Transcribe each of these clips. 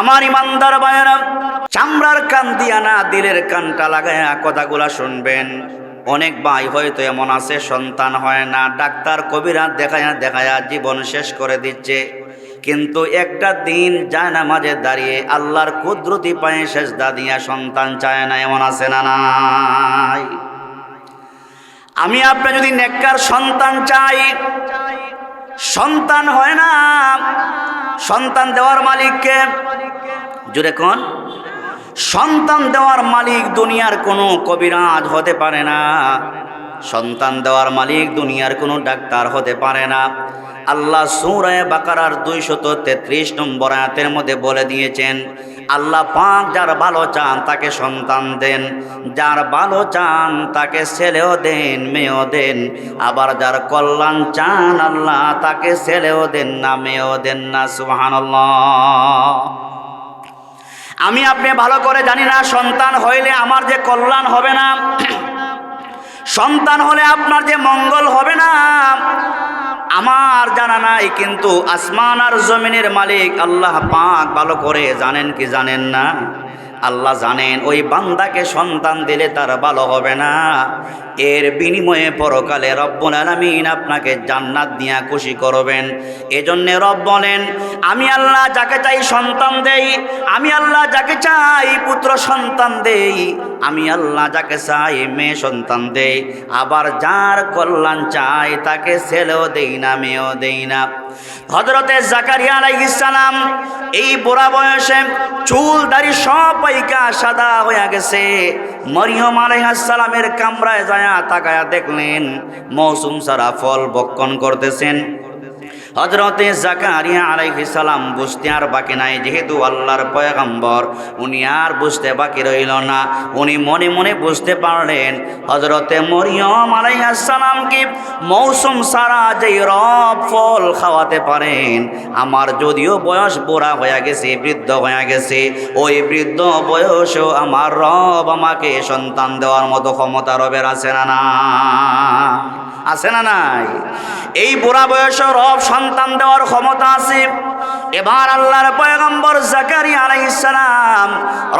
আমার ইমানদার বায়রা চামড়ার কান দিয়া না দিলের কানটা লাগায়া কথাগুলা শুনবেন। অনেক ভাই হয়তো এমন আছে, সন্তান হয় না, ডাক্তার কবিরা দেখায়া দেখায়া জীবন শেষ করে দিচ্ছে। কিন্তু একটা দিন যায় না মাঝে দাঁড়িয়ে আল্লাহর কুদরতি পায়ে শেষ দিয়া সন্তান চায় না, এমন আছে না আমি আপনি যদি নেককার সন্তান চাই সন্তান হয় না। সন্তান দেওয়ার মালিককে জুড়ে কোন? সন্তান দেওয়ার মালিক দুনিয়ার কোনো কবিরাজ হতে পারে না। সন্তান দেওয়ার মালিক দুনিয়ার কোনো ডাক্তার হতে পারে না। আল্লাহ সৌরায় বাকারার দুইশত তেত্রিশ নম্বর আয়াতের মধ্যে বলে দিয়েছেন, আল্লাহ পাক যার ভালো চান তাকে সন্তান দেন, যার ভালো চান তাকে ছেলেও দেন, মেয়েও দেন, আবার যার কল্যাণ চান আল্লাহ তাকে ছেলেও দেন না, মেয়েও দেন না, সুবহানাল্লাহ। আমি আপনি ভালো করে জানি না, সন্তান হইলে আমার যে কল্যাণ হবে না, সন্তান হলে আপনার যে মঙ্গল হবে না আমার জানা নাই, কিন্তু আসমান আর জমিনের মালিক আল্লাহ পাক ভালো করে জানেন কি জানেন না? আল্লাহ জানেন, ওই বান্দাকে সন্তান দিলে তার ভালো হবে না। এর বিনিময়ে পরকালে রব্বুল আলামিন আপনাকে জান্নাত দিয়া খুশি করবেন। এজন্যে রব বলেন, আমি আল্লাহ যাকে চাই সন্তান দেই, আমি আল্লাহ যাকে চাই পুত্র সন্তান দেই, আমি আল্লাহ যাকে চাই মেয়ে সন্তান দেই। আবার যার কল্যাণ চাই তাকে ছেলেও দেই না, মেয়েও দেই না। হজরতে জাকারিয়া আলাইহিস সালাম এই বুড়া বয়সে চুল দাড়ি সব পাইকা সাদা হয়ে গেছে। মরিয়ম আলাইহাসালামের কামরায় যায়া তাকায়া দেখলেন, মৌসুম সারা ফল বক্ষণ করতেছেন। হজরতে জাকারিয়া আলাইহি সালাম বুঝতে আর বাকি নাই, যেহেতু আল্লাহর পয়গম্বর, উনি আর বুঝতে বাকি রইল না। উনি মনে মনে বুঝতে পারলেন হজরতে মরিয়ম সালামকে মৌসুম সারা যে রব ফল খাওয়াতে পারেন। আমার যদিও বয়স বুড়া হয়ে গেছে, বৃদ্ধ হয়ে গেছে, ওই বৃদ্ধ বয়সেও আমার রব আমাকে সন্তান দেওয়ার মতো ক্ষমতা রবের আছে না না আছে না নাই? এই বুড়া বয়সে রব সন্তান দেওয়ার ক্ষমতা আছে। এবার আল্লাহর পয়গম্বর জাকারি আলাইসালাম সালাম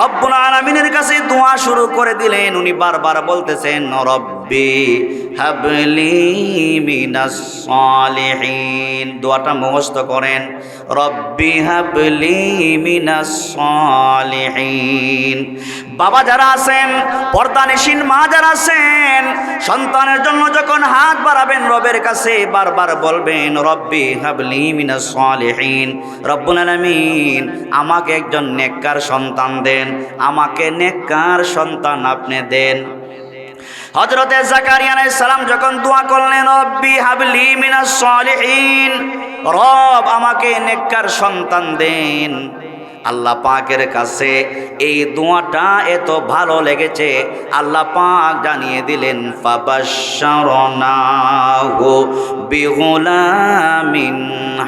রব্বুল আলমিনের কাছে দোয়া শুরু করে দিলেন। উনি বারবার বলতেছেন রব্বি হাবলি মিনাস সালিহিন। দোয়াটা মুখস্থ করেন। রব্বি হাবলি মিনাস সালিহিন। বাবা যারা আছেন, পর্দানিসীন মা যারা আছেন, সন্তানের জন্য যখন হাত বাড়াবেন রবের কাছে, বারবার বলবেন, রব্বি হাবলি মিনাস সালিহিন। রব্বুল আলামিন, আমাকে একজন নেককার সন্তান দেন, আমাকে নেককার সন্তান আপনি দেন। হজরতে জাকারিয়া সালাম যখন দোয়া করলেন, রব্বি হাবলি মিনাস সালিহিন, রব আমাকে নেককার সন্তান দেন। আল্লাহ পাকের কাছে এই দোয়াটা এত ভালো লেগেছে, আল্লাহ পাক জানিয়ে দিলেন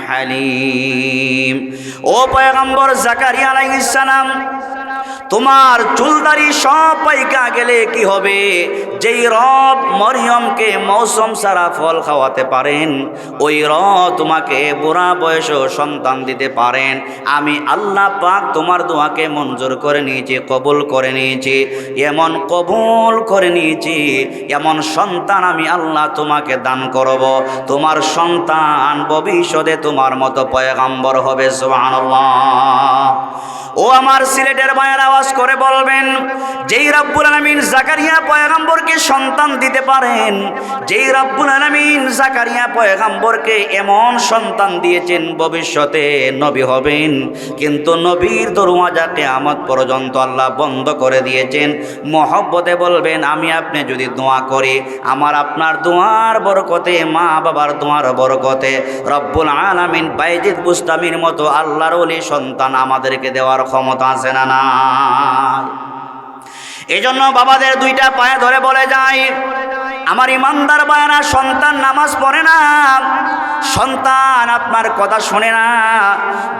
হালিম। ও পয়গম্বর জাকারিয়া আলাইহিস সালাম তোমার চুলদারি সব পাইকা গেলে কি হবে? যেই রব মরিয়মকে মৌসুম সারা ফল খাওয়াতে পারেন, ওই রব তোমাকে বুড়া বয়সেও সন্তান দিতে পারেন। আমি আল্লাহ পাক তোমার দোয়াকে মঞ্জুর করে নিয়েছি, কবুল করে নিয়েছি, এমন কবুল করে নিয়েছি, এমন সন্তান আমি আল্লাহ তোমাকে দান করব। তোমার সন্তান ভবিষ্যতে তোমার মতো পয়গাম্বর হবে, সুবহানাল্লাহ। ও আমার সিলেটের মায়ের আওয়াজ করে বলবেন, যেই রাব্বুল আলামিন জাকারিয়া পয়গাম্বরকে সন্তান দিতে পারেন, যেই রাব্বুল আলামিন জাকারিয়া পয়গাম্বরকে এমন সন্তান দিয়েছেন, ভবিষ্যতে নবী হবেন। কিন্তু নবীর দরওয়াজা কিয়ামত পর্যন্ত আল্লাহ বন্ধ করে দিয়েছেন। মহব্বতে বলবেন, আমি আপনি যদি দোয়া করি, আমার আপনার দোয়ার বরকতে, মা বাবার দোয়ার বরকতে, রব্বুল আলামিন বাইজিদ বুস্তামির মতো আল্লাহর ওলি সন্তান আমাদেরকে দেওয়ার ক্ষমতা আছে না না এজন্য বাবাদের দুইটা পায়ে ধরে বলে যায় আমার ইমানদার বায়না সন্তান নামাজ পড়ে না। সন্তান আপনার কথা শোনে না।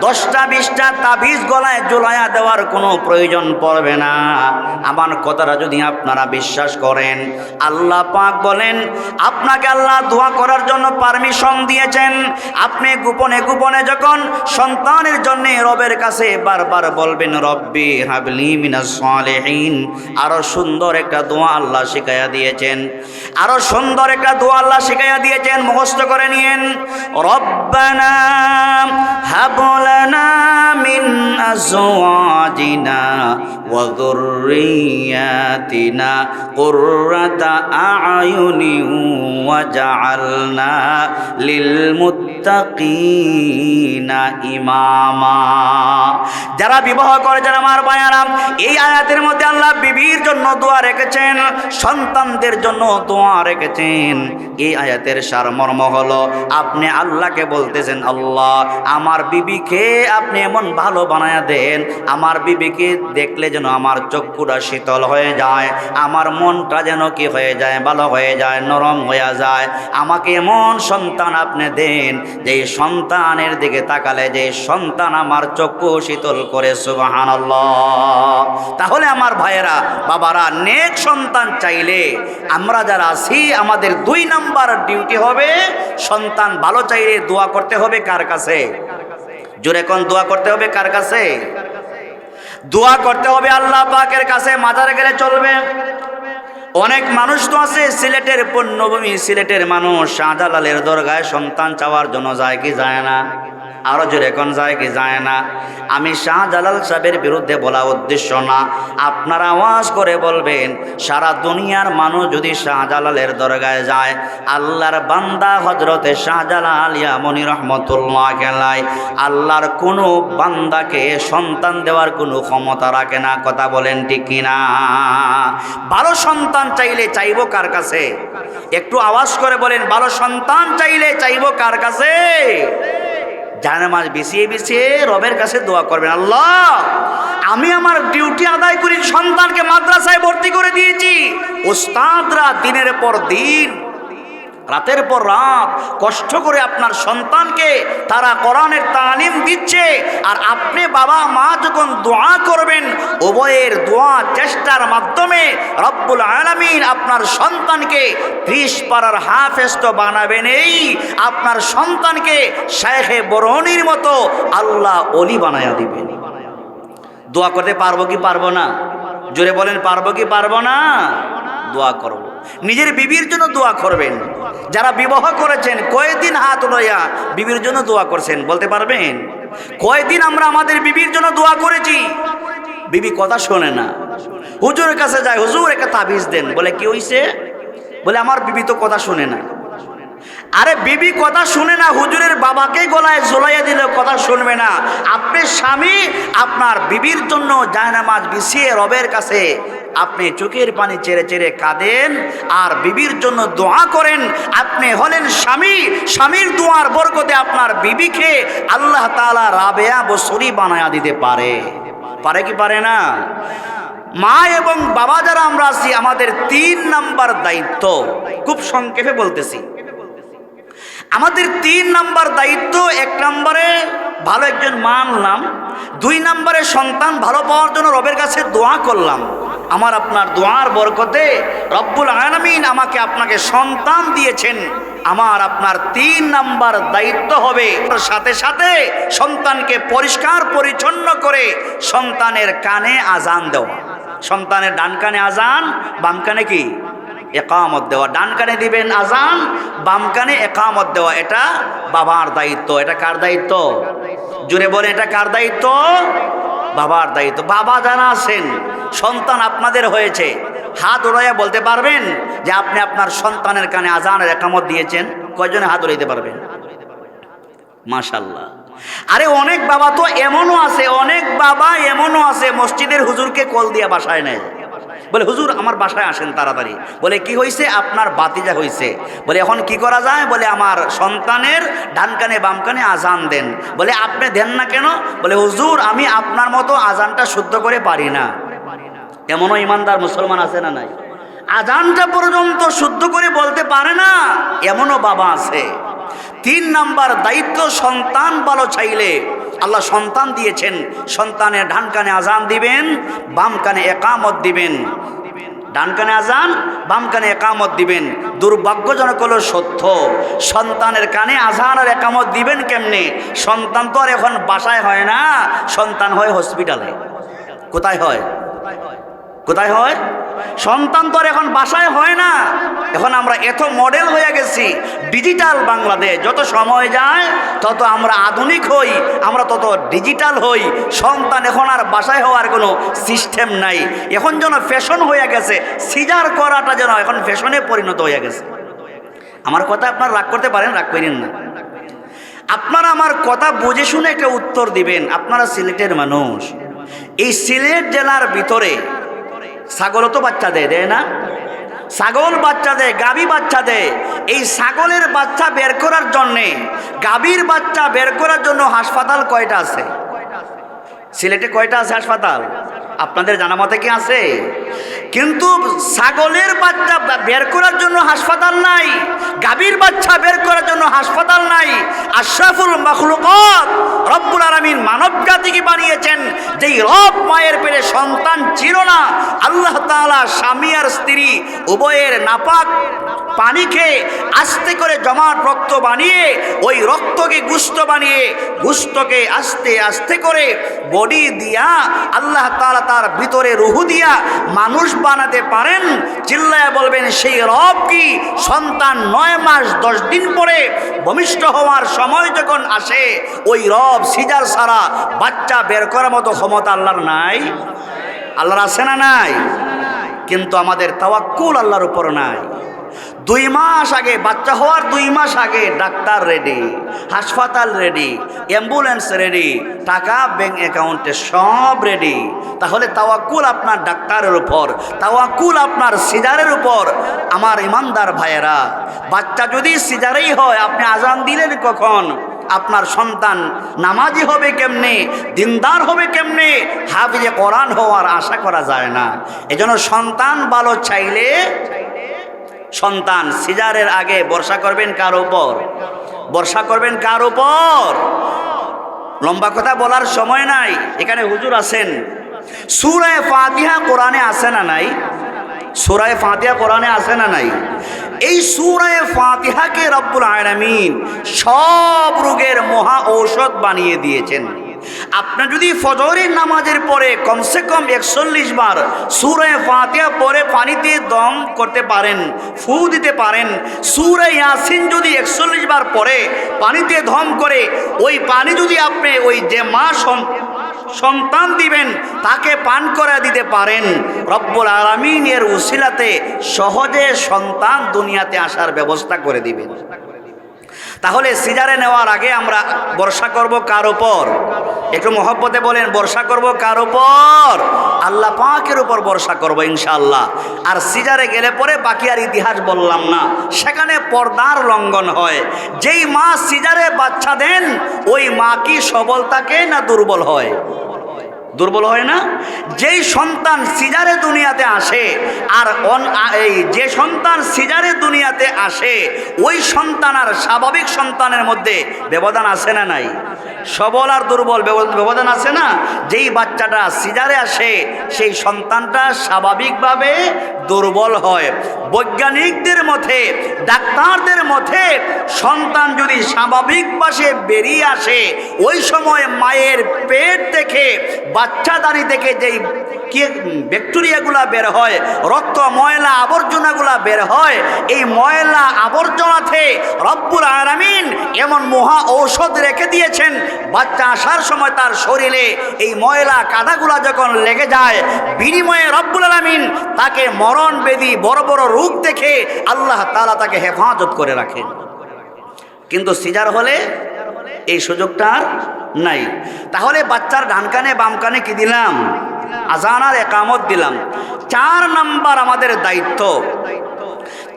দশটা, বিশটা তাবিজ গলায় জোলায়া দেওয়ার কোনো প্রয়োজন পড়বে না। আমার কথাটা যদি আপনারা বিশ্বাস করেন, আল্লাহ পাক বলেন, আপনাকে আল্লাহ দোয়া করার জন্য পারমিশন দিয়েছেন। আপনি গোপনে গোপনে যখন সন্তানের জন্য রবের কাছে বারবার বলবেন, রব্বি হাবলি মিনাস আরও সুন্দর একটা দোয়া আল্লাহ শিখাইয়া দিয়েছেন। আরও সুন্দর একটা দোয়া আল্লাহ শিখাইয়া দিয়েছেন, মুখস্থ করে নিয়েন। রব্বানা হাবলানা মিন আজওয়াজিনা কুররাতা আ'য়ুনি ওয়াজআলনা লিল মুত্তাকিনা ইমামা যারা বিবাহ করেছেন আমার বায়ারা এই আয়াতের মধ্যে আল্লাহ বিবির জন্য দোয়া রেখেছেন, সন্তানদের জন্য দোয়া রেখেছেন। এই আয়াতের সারমর্ম হলো, আপনি আল্লাহকে বলতেছেন, আল্লাহ, আমার বিবিকে আপনি এমন ভালো বানায়া দেন, আমার বিবিকে দেখলে যেন আমার চক্ষুটা শীতল হয়ে যায়, আমার মনটা যেন কি হয়ে যায়, ভালো হয়ে যায়, নরম হয়ে যায়। আমাকে এমন সন্তান আপনি দেন যে সন্তানের দিকে তাকালে যে সন্তান আমার চক্ষু শীতল করে সুবাহান তাহলে আমার ভাইয়েরা, বাবারা, নেক সন্তান চাইলে আমরা যারা আছি, আমাদের দুই নাম্বার ডিউটি হবে সন্তান ভালো চাইলে দোয়া করতে হবে কার কাছে? জোরে কোন দোয়া করতে হবে কার কাছে? দোয়া করতে হবে আল্লাহ পাকের কাছে মাজারে গেলে চলবে। অনেক মানুষ তো আছে, সিলেটের পণ্যভূমি সিলেটের মানুষ। শাহজালালের দরগায় সন্তান চাওয়ার জন্য যায় কি যায় না? আরও জোরে কোন যায় কি যায় না? আমি শাহজালাল সাহেবের বিরুদ্ধে বলা উদ্দেশ্য না। আপনারা আওয়াজ করে বলবেন, সারা দুনিয়ার মানুষ যদি শাহজালালের দরগায় যায়, আল্লাহর বান্দা হজরতে শাহজালাল ইয়ামনি রহমতুল্লাহ গেলায় আল্লাহর কোনো বান্দাকে সন্তান দেওয়ার কোনো ক্ষমতা রাখে না। কথা বলেন ঠিক কিনা? ভালো সন্তান চাইলে চাইব কার কাছে? একটু আওয়াজ করে বলেন, ভালো সন্তান চাইলে চাইব কার কাছে? জানামাজ বিছিয়ে বিছিয়ে রবের কাছে দোয়া করবেন, আল্লাহ, আমি আমার ডিউটি আদায় করি সন্তানকে মাদ্রাসায় ভর্তি করে দিয়েছি। ওস্তাদরা দিনের পর দিন রাতের পর রাত কষ্ট করে আপনার সন্তানকে তারা কোরআনের তালিম দিচ্ছে, আর আপনি বাবা মা যখন দোয়া করবেন, উভয়ের দোয়া চেষ্টার মাধ্যমে রব্বুল আলমিন আপনার সন্তানকে ত্রিশ পাড়ার হাফেজ তো বানাবেন এই। আপনার সন্তানকে শেখে বরণির মতো আল্লাহ অলি বানায়া দিবেন। দোয়া করতে পারব কি পারব না? জোরে বলেন, পারব কি পারব না? দোয়া করব। নিজের বিবির জন্য দোয়া করবেন। যারা বিবাহ করেছেন কয়েকদিন হাত লইয়া বিবির জন্য দোয়া করছেন বলতে পারবেন? কয়েকদিন আমরা আমাদের বিবির জন্য দোয়া করেছি? বিবি কথা শোনে না। হুজুরের কাছে যায়, হুজুর একটা তাবিজ দেন। বলে, কি হইছে? বলে, আমার বিবি তো কথা শোনে না। আরে বিবি কথা শুনে না, হুজুরের বাবাকে গলায় ঝোলাইয়া দিলে, কথা শুনবে না। আপনি স্বামী, আপনার বিবির জন্য জায়নামাজ বিছিয়ে রবের কাছে আপনি চোখের পানি চেড়ে চেড়ে কাঁদেন আর বিবির জন্য দোয়া করেন। আপনি হলেন স্বামী, স্বামীর দোয়ার বরকতে আপনার বিবিকে আল্লাহ তালা রাবেয়া বসরি বানায়া দিতে পারে। পারে কি পারে না? মা এবং বাবা যারা আমরা আছি, আমাদের তিন নাম্বার দায়িত্ব। খুব সংক্ষেপে বলতেছি। আমাদের তিন নাম্বার দায়িত্ব, এক নম্বরে ভালো একজন মানলাম দুই নম্বরে সন্তান ভালো পাওয়ার জন্য রবের কাছে দোয়া করলাম। আমার আপনার দোয়ার বরকতে রব্বুল আলমিন আমাকে আপনাকে সন্তান দিয়েছেন। আমার আপনার তিন নাম্বার দায়িত্ব হবে। সাথে সাথে সন্তানকে পরিষ্কার পরিচ্ছন্ন করে সন্তানের কানে আজান দেওয়া। সন্তানের ডান কানে আজান, বাম কানে কি? একামত দেওয়া। ডান কানে দিবেন আজান, বাম কানে একামত দেওয়া। এটা বাবার দায়িত্ব। এটা কার দায়িত্ব? জুড়ে বলে এটা কার দায়িত্ব? বাবার দায়িত্ব। বাবা যারা আছেন, সন্তান আপনাদের হয়েছে। হাত উড়াইয়া বলতে পারবেন যে আপনি আপনার সন্তানের কানে আজানের একামত দিয়েছেন। কয়জনে হাত উড়াইতে পারবেন? মাশাল্লাহ আরে অনেক বাবা তো এমনও আছে, অনেক বাবা এমনও আছে, মসজিদের হুজুরকে কল দিয়ে বাসায় নেয়। বলে, হুজুর, আমার বাসায় আসেন তাড়াতাড়ি। বলে, কি হয়েছে আপনার বাতিজা হয়েছে বলে, এখন কি করা যায়? বলে, আমার সন্তানের ডান কানে বাম কানে আজান দেন। বলে, আপনি দেন না কেন? বলে, হুজুর, আমি আপনার মতো আজানটা শুদ্ধ করে পারি না। এমনও ইমানদার মুসলমান আছে না নাই? আজানটা পর্যন্ত শুদ্ধ করে বলতে পারে না, এমনও বাবা আছে। তিন নাম্বার, দায়িত্ব সন্তান ভালো চাইলে আল্লাহ সন্তান দিয়েছেন। সন্তানের ডান কানে আজান দিবেন, বাম কানে একামত দিবেন। ডান কানে আজান, বাম কানে একামত দিবেন। দুর্ভাগ্যজনক হলো সত্য। সন্তানের কানে আজান আর একামত দিবেন কেমনে? সন্তান তো আর এখন বাসায় হয় না, সন্তান হয় হসপিটালে। কোথায় হয়? কোথায় হয়? সন্তান তো এখন বাসায় হয় না। এখন আমরা এত মডেল হয়ে গেছি ডিজিটাল বাংলাদেশ। যত সময় যায়, তত আমরা আধুনিক হই, আমরা তত ডিজিটাল হই। সন্তান এখন আর বাসায় হওয়ার কোনো সিস্টেম নাই। এখন যেন ফ্যাশন হয়ে গেছে সিজার করাটা যেন এখন ফ্যাশনে পরিণত হয়ে গেছে। আমার কথা আপনারা রাগ করতে পারেন, রাগ করেন না। আপনারা আমার কথা বুঝে শুনে একটা উত্তর দিবেন, আপনারা সিলেটের মানুষ। এই সিলেট জেলার ভিতরে ছাগলও তো বাচ্চা দেয় দেয় না? ছাগল বাচ্চা দেয় গাভী বাচ্চা দেয়। এই ছাগলের বাচ্চা বের করার জন্যে গাভীর বাচ্চা বের করার জন্য হাসপাতাল কয়টা আছে? সিলেটে কয়টা আছে হাসপাতাল? আপনাদের জানা মতে কি আছে? কিন্তু ছাগলের বাচ্চা বের করার জন্য হাসপাতাল নাই, গাভীর বাচ্চা বের করার জন্য হাসপাতাল নাই। আশরাফুল মখলুকত রব্বুল আলমিন মানব জাতিকে বানিয়েছেন, যেই রব মায়ের পেটে সন্তান ছিল না, আল্লাহ তাআলা স্বামী আর স্ত্রী উভয়ের নাপাক পানি খেয়ে আস্তে করে জমাট রক্ত বানিয়ে, ওই রক্তকে গুস্ত বানিয়ে, গুস্তকে আস্তে আস্তে করে বডি দিয়া, আল্লাহ তাআলা তার ভিতরে রুহু দিয়া মানুষ বানাতে পারেন, চিল্লায় বলবেন, সেই রব কি? সন্তান নয় মাস, দশ দিন পরে ভূমিষ্ঠ হওয়ার সময় যখন আসে, ওই রব সিজার সারা বাচ্চা বের করার মতো ক্ষমতা আল্লাহর নাই। আল্লাহর আছে না নাই? কিন্তু আমাদের তাওয়াক্কুল আল্লাহর উপর নাই। দুই মাস আগে, বাচ্চা হওয়ার দুই মাস আগে ডাক্তার রেডি হাসপাতাল রেডি অ্যাম্বুলেন্স রেডি টাকা ব্যাংক অ্যাকাউন্টে সব রেডি তাহলে তাওয়াক্কুল আপনার ডাক্তারের উপর, তাওয়াক্কুল আপনার সিজারের উপর। আমার ইমানদার ভাইয়েরা, বাচ্চা যদি সিজারেই হয়, আপনি আজান দিলেন কখন? আপনার সন্তান নামাজি হবে কেমনে? দিনদার হবে কেমনে? হাফিজে কোরআন হওয়ার আশা করা যায় না। এজন্য সন্তান ভালো চাইলে সন্তান সিজারের আগে বর্ষা করবেন কার উপর? বর্ষা করবেন কার উপর? লম্বা কথা বলার সময় নাই। এখানে হুজুর আছেন। সুরায় ফাতিহা কোরআনে আছে না নাই? সুরায় ফাতিহা কোরআনে আছে না নাই? এই সুরায় ফাতিহাকে রব্বুল আয়নামিন সব রোগের মহা ঔষধ বানিয়ে দিয়েছেন। আপনি যদি ফজরের নামাজের পরে কমসে কম একচল্লিশ বার সুরে ফাতিহা পরে পানিতে দম করতে পারেন, ফু দিতে পারেন, সুরে ইয়াসিন যদি একচল্লিশ বার পরে পানিতে ধম করে, ওই পানি যদি আপনি ওই যে মা সন্তান দিবেন, তাকে পান করা দিতে পারেন। রব্বুল আলমিন এর উসিলাতে সহজে সন্তান দুনিয়াতে আসার ব্যবস্থা করে দিবেন। তাহলে সিজারে নেওয়ার আগে আমরা বর্ষা করব কার ওপর একটু মহব্বতে বলেন, বর্ষা করব কার ওপর আল্লাহ পাকের উপর বর্ষা করব ইনশাল্লাহ আর সিজারে গেলে পরে বাকি আর ইতিহাস বললাম না। সেখানে পর্দার লঙ্ঘন হয়। যেই মা সিজারে বাচ্চা দেন, ওই মা কি সবল থাকে না দুর্বল হয়? দুর্বল হয় না? যেই সন্তান সিজারে দুনিয়াতে আসে, আর অন এই যে সন্তান সিজারে দুনিয়াতে আসে, ওই সন্তান আর স্বাভাবিক সন্তানের মধ্যে ব্যবধান আছে না নাই? সবল আর দুর্বল ব্যবধান আছে না? যেই বাচ্চাটা সিজারে আসে, সেই সন্তানটা স্বাভাবিকভাবে দুর্বল হয়। বৈজ্ঞানিকদের মতে, ডাক্তারদের মতে, সন্তান যদি স্বাভাবিক পাশে বেরিয়ে আসে, ওই সময় মায়ের পেট থেকে বাচ্চাদানি থেকে যেই কি ব্যাকটেরিয়াগুলা বের হয়, রক্ত, ময়লা, আবর্জনাগুলা বের হয়, এই ময়লা, আবর্জনাতে রব্বুল আলামিন এমন মহা ঔষধ রেখে দিয়েছেন, বাচ্চা আসার সময় তার শরীরে এই ময়লা কাদাগুলা যখন লেগে যায়, বিনিময়ে রব্বুল আলামিন তাকে মরণ বেদি বড় বড় রোগ দেখে আল্লাহ তাআলা তাকে হেফাজত করে রাখেন। কিন্তু সিজার হলে এই সুযোগটা আর নাই। তাহলে বাচ্চার ডান কানে বাম কানে কি দিলাম? আজান আর একামত দিলাম। চার নাম্বার আমাদের দায়িত্ব।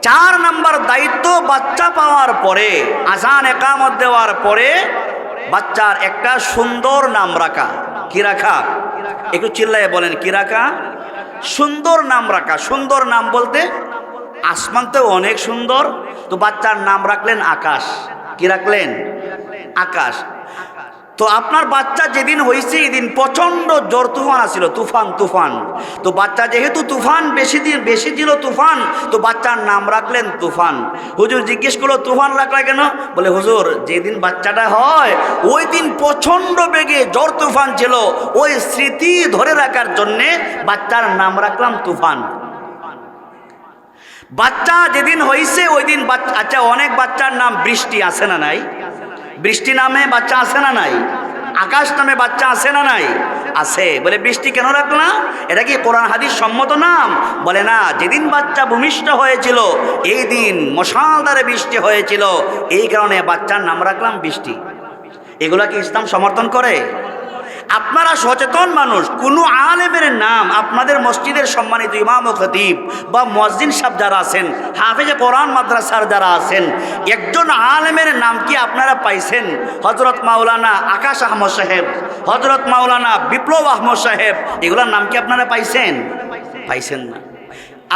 চার নাম্বার দায়িত্ব বাচ্চা পাওয়ার পরে, আজান একামত দেওয়ার পরে বাচ্চার একটা সুন্দর নাম রাখা। কি রাখা? একটু চিল্লায় বলেন, কি রাখা? সুন্দর নাম রাখা। সুন্দর নাম বলতে আসমান তো অনেক সুন্দর, তো বাচ্চার নাম রাখলেন আকাশ। কি রাখলেন? আকাশ। তো আপনার বাচ্চা যেদিন হয়েছে এদিন প্রচণ্ড জ্বর, তুফান আসছিল তুফান তুফান। তো বাচ্চা যেহেতু তুফান, বেশি দিন, বেশি ছিল তুফান, তো বাচ্চার নাম রাখলেন তুফান। হুজুর জিজ্ঞেস করল, তুফান রাখলা কেন? বলে, হুজুর, যেদিন বাচ্চাটা হয়, ওই দিন প্রচণ্ড বেগে জ্বর, তুফান ছিল। ওই স্মৃতি ধরে রাখার জন্যে বাচ্চার নাম রাখলাম তুফান। বাচ্চা যেদিন হয়েছে ওই দিন বাচ্চা আচ্ছা অনেক বাচ্চার নাম বৃষ্টি আসে না নাই? বৃষ্টি নামে বাচ্চা আসে না নাই? আকাশ নামে বাচ্চা আসে না নাই? আছে। বলে, বৃষ্টি কেন রাখল না? এটা কি কোরআন হাদিস সম্মত নাম? বলে, না, যেদিন বাচ্চা ভূমিষ্ঠ হয়েছিল, এই দিন মশালদারে বৃষ্টি হয়েছিল। এই কারণে বাচ্চার নাম রাখলাম বৃষ্টি। এগুলা কি ইসলাম সমর্থন করে? আপনারা সচেতন মানুষ, কোনো আলেমের নাম আপনাদের মসজিদের সম্মানিত ইমাম ও খতিব বা মসজিদ সাহেব যারা আছেন, হাফেজে কোরআন মাদ্রাসার যারা আছেন, একজন আলেমের নাম কি আপনারা পাইছেন? হজরত মাওলানা আকাশ আহমদ সাহেব হজরত মাওলানা বিপ্লব আহমদ সাহেব, এগুলোর নাম কি আপনারা পাইছেন? পাইছেন না।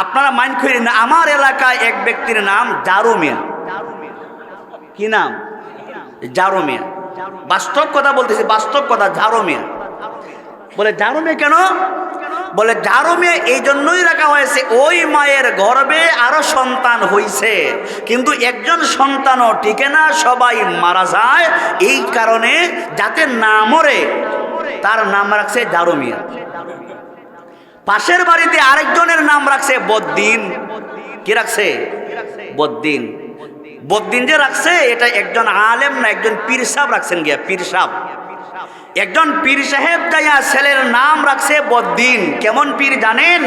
আপনারা মাইন্ড করেন না, আমার এলাকায় এক ব্যক্তির নাম জারু মিয়া। কি নাম? জারো মিয়া। বাস্তব কথা বলতেছি, বাস্তব কথা, ঝাড়ো মিয়া। বলে, ঝাড়ো মেয়ে কেন? বলে, ঝাড়ো মেয়ে এই জন্যই রাখা হয়েছে, ওই মায়ের গর্বে আরও সন্তান হইছে। কিন্তু একজন সন্তানও টিকে না, সবাই মারা যায়। এই কারণে যাতে না মরে, তার নাম রাখছে ঝাড়ো মিয়া। পাশের বাড়িতে আরেকজনের নাম রাখছে বদ্দিন। কি রাখছে? বদ্দিন। বদ্দিন যে রাখছে, এটা একজন আলেম না একজন পীর সাহেব রাখছেন গিয়া, পীর সাহেব। একজন পীর সাহেব যাইয়া ছেলের নাম রাখছে বদ্দিন। কেমন পীর জানেন?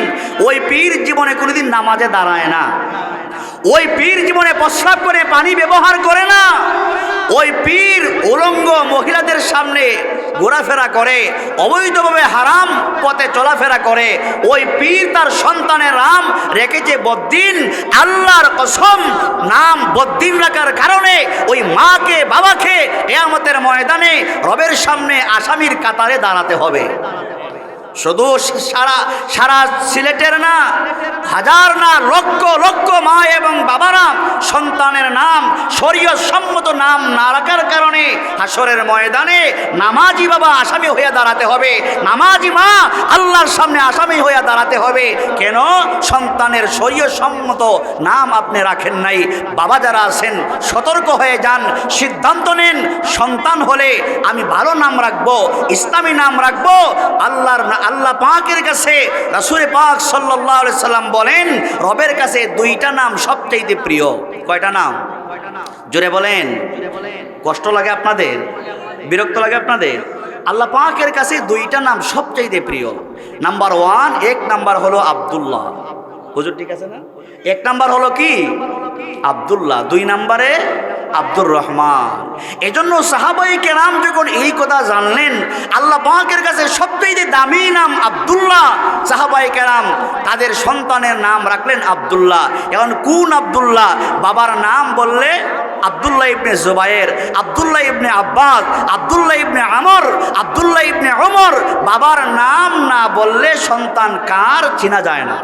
ওই পীর জীবনে কোনোদিন নামাজে দাঁড়ায় না। ওই পীর জীবনে প্রস্রাব করে পানি ব্যবহার করে না। ওই পীর উলঙ্গ মহিলাদের সামনে ঘোরাফেরা করে, অবৈধভাবে হারাম পথে চলাফেরা করে, ওই পীর তার সন্তানের নাম রেখেছে বদ্দিন, আল্লাহর কসম, নাম বদ্দিন রাখার কারণে ওই মাকে, বাবাকে এয়ামতের ময়দানে রবের সামনে আসামির কাতারে দাঁড়াতে হবে। শুধু সারা সারা সিলেটের না, হাজার না, লক্ষ লক্ষ মা এবং বাবারা সন্তানের নাম শরীয় সম্মত নাম না রাখার কারণে হাসরের ময়দানে নামাজি বাবা আসামি হয়ে দাঁড়াতে হবে। নামাজি মা আল্লাহর সামনে আসামি হয়ে দাঁড়াতে হবে। কেন? সন্তানের শরীয় সম্মত নাম আপনি রাখেন নাই। বাবা যারা আছেন, সতর্ক হয়ে যান, সিদ্ধান্ত নেন, সন্তান হলে আমি ভালো নাম রাখব, ইসলামী নাম রাখব, আল্লাহর আল্লাহ পাকের কাছে রাসুরে পাক সাল্লাহ সাল্লাম বলেন, রবের কাছে দুইটা নাম সবচাইতে প্রিয়। কয়টা নাম? জোরে বলেন। কষ্ট লাগে আপনাদের? বিরক্ত লাগে আপনাদের? আল্লাহ পাকের কাছে দুইটা নাম সবচাইতে প্রিয়। নাম্বার ওয়ান, এক নাম্বার হলো আব্দুল্লাহ। হুজুর ঠিক আছে না? এক নাম্বার হলো কি? আব্দুল্লাহ। দুই নাম্বারে আব্দুর রহমান। এজন্য সাহাবাই কেরাম যখন এই কথা জানলেন, আল্লাহ পাকের কাছে সবচেয়ে দামি নাম আব্দুল্লাহ। সাহাবাই কেরাম তাদের সন্তানের নাম রাখলেন আবদুল্লাহ। এখন কোন আব্দুল্লাহ? বাবার নাম বললে আব্দুল্লাহ ইবনে জোবায়ের আব্দুল্লাহ ইবনে আব্বাস, আব্দুল্লাহ ইবনে আমর, আব্দুল্লাহ ইবনে ওমর। বাবার নাম না বললে সন্তান কার? চেনা যায় না।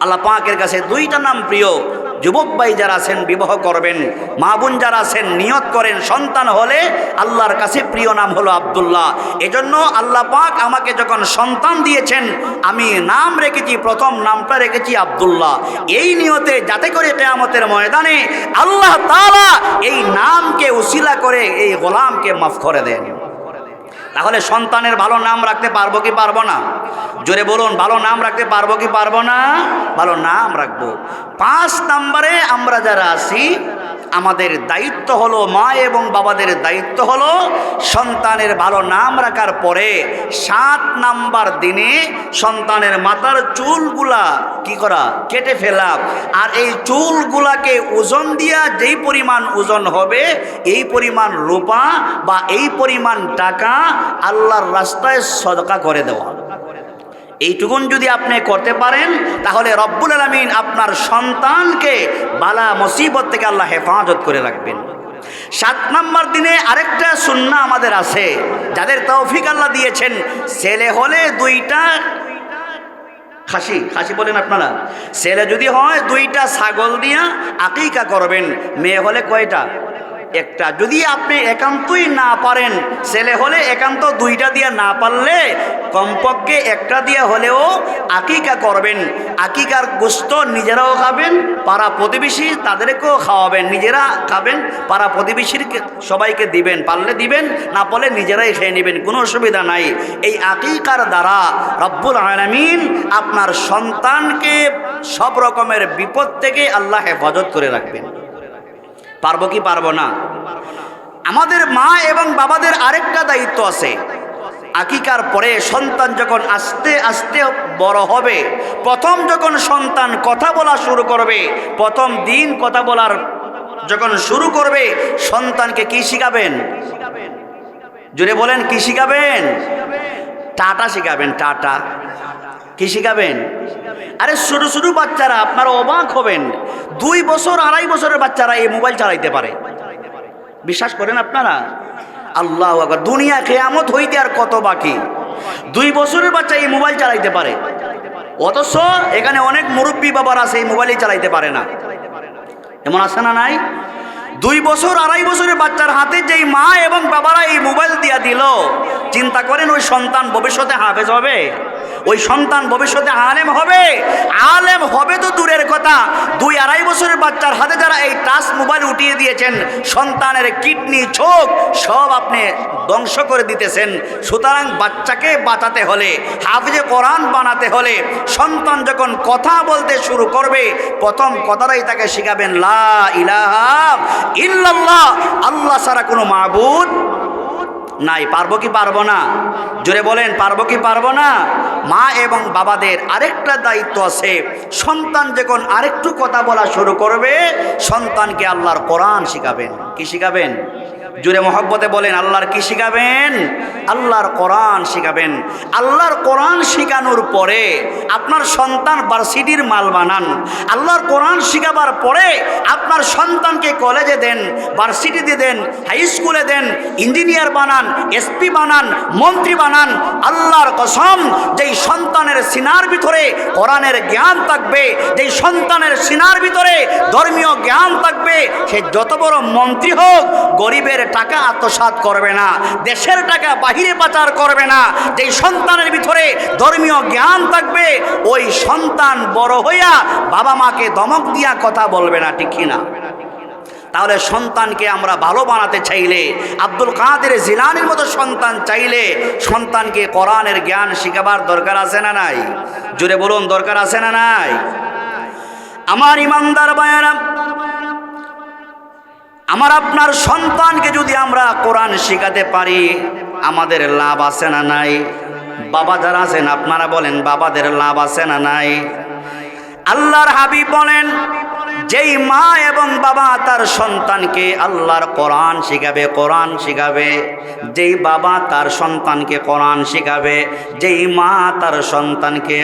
আল্লাহ পাকের কাছে দুইটা নাম প্রিয়। যুবক ভাই যারা আছেন, বিবাহ করবেন, মা বোন যারা আছেন, নিয়ত করেন, সন্তান হলে আল্লাহর কাছে প্রিয় নাম হলো আব্দুল্লাহ। এজন্য আল্লাহ পাক আমাকে যখন সন্তান দিয়েছেন, আমি নাম রেখেছি, প্রথম নামটা রেখেছি আবদুল্লাহ। এই নিয়তে যাতে করে কেয়ামতের ময়দানে আল্লাহ তাআলা এই নামকে উসিলা করে, এই গোলামকে মাফ করে দেন। তাহলে সন্তানের ভালো নাম রাখতে পারব কি পারব না? জোরে বলুন, ভালো নাম রাখতে পারব কি পারব না? ভালো নাম রাখব। পাঁচ নাম্বারে আমরা যারা আছি আমাদের দায়িত্ব হলো মা এবং বাবাদের দায়িত্ব হলো সন্তানের ভালো নাম রাখার পরে সাত নাম্বার দিনে সন্তানের মাথার চুলগুলা কি করা? কেটে ফেলা। আর এই চুলগুলাকে ওজন দিয়া যেই পরিমাণ ওজন হবে, এই পরিমাণ রূপা বা এই পরিমাণ টাকা আল্লাহর রাস্তায় সদকা করে দেওয়া এইটুকুন যদি আপনি করতে পারেন, তাহলে রব্বুল আলমিন আপনার সন্তানকে বালা মুসিবত থেকে আল্লাহ হেফাজত করে রাখবেন। সাত নম্বর দিনে আরেকটা সুন্না আমাদের আছে, যাদের তৌফিক আল্লাহ দিয়েছেন, ছেলে হলে দুইটা খাসি খাসি বলেন আপনারা, ছেলে যদি হয় দুইটা ছাগল দিয়া আকিকা করবেন, মেয়ে হলে কয়টা? একটা। যদি আপনি একান্তই না পারেন, ছেলে হলে একান্ত দুইটা দিয়ে না পারলে কমপক্ষে একটা দিয়ে হলেও আকিকা করবেন। আকিকার গোস্ত নিজেরাও খাবেন, পাড়া প্রতিবেশী তাদেরকেও খাওয়াবেন। নিজেরা খাবেন, পাড়া প্রতিবেশীর সবাইকে দিবেন, পারলে দিবেন, না পারলে নিজেরাই খেয়ে নেবেন, কোনো অসুবিধা নাই। এই আকিকার দ্বারা রব্বুল আলমিন আপনার সন্তানকে সব রকমের বিপদ থেকে আল্লাহ হেফাজত করে রাখবেন। পারব কি পারব না? আমাদের মা এবং বাবাদের আরেকটা দায়িত্ব আছে। আকিকার পরে সন্তান যখন আস্তে আস্তে বড় হবে, প্রথম যখন সন্তান কথা বলা শুরু করবে, প্রথম দিন কথা বলার যখন শুরু করবে, সন্তানকে কি শিখাবেন? জুড়ে বলেন, কি শিখাবেন? Tata শিখাবেন, tata. কি শিখাবেন? আরে ছোটো ছোটো বাচ্চারা, আপনারা অবাক হবেন। দুই বছর, আড়াই বছরের বাচ্চারা এই মোবাইল চালাইতে পারে। বিশ্বাস করেন আপনারা? আল্লাহ দুনিয়া কেয়ামত হইতে আর কত বাকি? দুই বছরের বাচ্চা এই মোবাইল চালাইতে পারে। অথচ এখানে অনেক মুরব্বী বাবার আছে, এই মোবাইলই চালাইতে পারে না। এমন আছে না নাই? দুই বছর, আড়াই বছরের বাচ্চার হাতে যেই মা এবং বাবারা এই মোবাইল দিয়া দিল, চিন্তা করেন ওই সন্তান ভবিষ্যতে হাফেজ হবে? ওই সন্তান ভবিষ্যতে আলেম হবে। আলেম হবে তো দূরের কথা। দুই আড়াই বছরের বাচ্চার হাতে যারা এই টাচ মোবাইল উঠিয়ে দিয়েছেন, সন্তানের কিডনি, চোখ, সব আপনি ধ্বংস করে দিতেছেন। সুতরাং বাচ্চাকে বাঁচাতে হলে, হাফিজে কোরআন বানাতে হলে, সন্তান যখন কথা বলতে শুরু করবে, প্রথম কথাটাই তাকে শিখাবেন, লা ইলাহা ইল্লাল্লাহ। আল্লাহ ছাড়া কোনো মাবুদ নাই, পারব কি পারব না? জোরে বলেন, পারব কি পারব না? মা এবং বাবাদের আরেকটা দায়িত্ব আছে। সন্তান যখন আরেকটু কথা বলা শুরু করবে, সন্তানকে আল্লাহর কোরআন শিখাবেন। কি শিখাবেন? জুড়ে মহব্বতে বলেন, আল্লাহর কি শিখাবেন? আল্লাহর কোরআন শিখাবেন। আল্লাহর কোরআন শিখানোর পরে আপনার সন্তান ভার্সিটির মাল বানান। আল্লাহর কোরআন শিখাবার পরে আপনার সন্তানকে কলেজে দেন, ভার্সিটিতে দেন, হাই স্কুলে দেন, ইঞ্জিনিয়ার বানান, এসপি বানান, মন্ত্রী বানান। আল্লাহর কসম, যেই সন্তানের সিনার ভিতরে কোরআনের জ্ঞান থাকবে, যেই সন্তানের সিনার ভিতরে ধর্মীয় জ্ঞান থাকবে, সে যত বড় মন্ত্রী হোক, গরিবের টাকা আত্মসাৎ করবে না, দেশের টাকা বাহিরে পাচার করবে না, যেই সন্তানের ভিতরে ধর্মীয় জ্ঞান থাকবে, ওই সন্তান বড় হইয়া বাবা মাকে দমক দিয়া কথা বলবে না, ঠিক কিনা? তাহলে সন্তানকে আমরা ভালো বানাতে চাইলে, আব্দুল কাদের জিলানির মতো সন্তান চাইলে সন্তানকে কোরআনের জ্ঞান শিখাবার দরকার আছে না নাই? জুড়ে বলুন, দরকার আছে না নাই? আমার ইমানদার বায়ারা আমার আপনার সন্তানকে যদি আমরা কোরআন শেখাতে পারি, আমাদের লাভ আছে না নাই? বাবা যারা আছেন, আপনারা বলেন, বাবাদের লাভ আছে না নাই? আল্লাহর হাবিব বলেন, যেই মা এবং বাবা তার সন্তানকে আল্লাহর কোরআন শিখাবে কোরআন শিখাবে। যেই বাবা তার সন্তানকে কোরআন শিখাবে, যেই মা তার সন্তানকে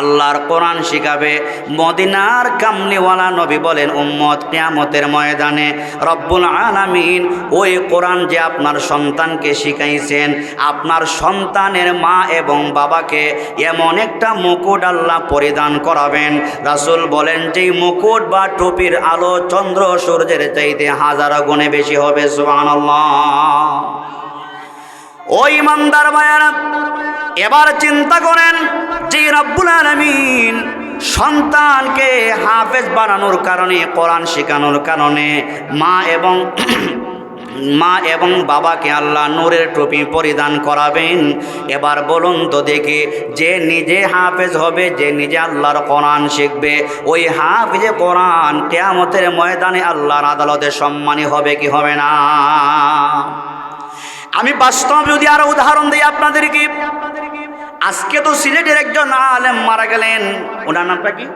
আল্লাহর কোরআন শিখাবে। মদিনার কামলিওয়ালা নবী বলেন, উম্মত কিয়ামতের ময়দানে রব্বুল আলামিন ওই কোরআন যে আপনার সন্তানকে শিখাইছেন, আপনার সন্তানের মা এবং বাবাকে এমন একটা মুকুট আল্লাহ পরিধান করাবেন। রাসূল বলেন, যেই মুকুট বা টুপির আলো চন্দ্র সূর্যের চাইতে হাজারো গুণে বেশি হবে, সুবহানাল্লাহ। ওই ইমানদার মায়ারা এবার চিন্তা করেন যে রব্বুল আলমিন সন্তানকে হাফেজ বানানোর কারণে, কোরআন শেখানোর কারণে মা এবং মা এবং বাবাকে আল্লাহ নূরের টুপি পরিধান করাবেন। এবার বলুন তো দেখি, যে নিজে হাফেজ হবে, যে নিজে আল্লাহর কোরআন শিখবে, ওই হাফেজে কোরআন কেয়ামতের ময়দানে আল্লাহর আদালতে সম্মানী হবে কি হবে না? আমি বাস্তব যদি আরও উদাহরণ দিই আপনাদেরকে, আজকে তো সিলেটের একজন আলেম মারা গেলেন। ওনার নামটা কি?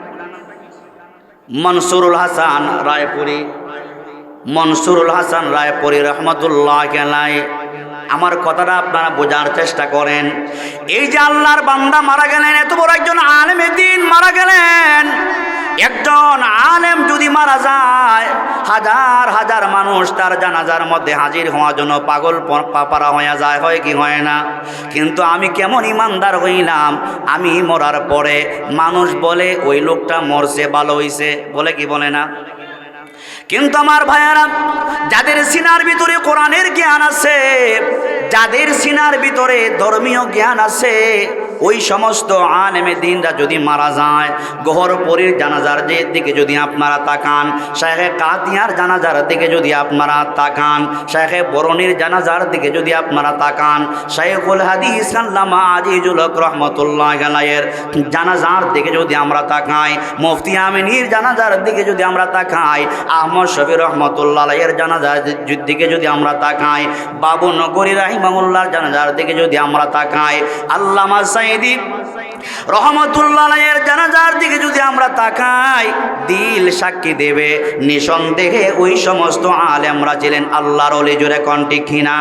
মনসুরুল হাসান রায়পুরি। মনসুরুল হাসান রায়পুরি রহমতুল্লাহ গেলাই আমার কথাটা আপনারা বোঝার চেষ্টা করেন। এই যে আল্লাহর বান্দা মারা গেলেন, এত বড় একজন আলেম দিন মারা গেলেন। একজন আলেম যদি মারা যায়, হাজার হাজার মানুষ তার জানাজার মধ্যে হাজির হওয়ার জন্য পাগল পাপারা হয়ে যায়, হয় কি হয় না? কিন্তু আমি কেমন ইমানদার হইলাম, আমি মরার পরে মানুষ বলে, ওই লোকটা মরছে, ভালো হইছে। বলে কি বলে না? কিন্তু আমার ভাইয়ারা যাদের সিনার ভিতরে কোরআনের জ্ঞান আছে যাদের সিনার ভিতরে ধর্মীয় জ্ঞান আছে, ওই সমস্ত আলেমে দিনরা যদি মারা যায়, গহর পরীর জানাজার দিকে যদি আপনারা তাকান শাহেখে কাতিয়ার জানাজার দিকে যদি আপনারা তাকান শাহেখে বরণীর জানাজার দিকে যদি আপনারা তাকান শাহেখুল হাদিস আল্লামা আজিজুল হক রহমতুল্লাহ গালায়ের জানাজার দিকে যদি আমরা তাকাই, মুফতি আমিনীর জানাজার দিকে যদি আমরা তাকাই, আহমদ শফি রহমতুল্লাহ জানাজার দিকে যদি আমরা তাকাই, বাবু নগরী রাহিমাহুল্লাহর জানাজার দিকে যদি আমরা তাকাই, আল্লামা সাইদি রহমতুল্লাহের জানাজার দিকে যদি আমরা তাকাই, দিল সাক্ষী দেবে, নিঃসন্দেহে ওই সমস্ত আলেমরা ছিলেন আল্লাহর অলিজুরে কণ্ঠে খিনা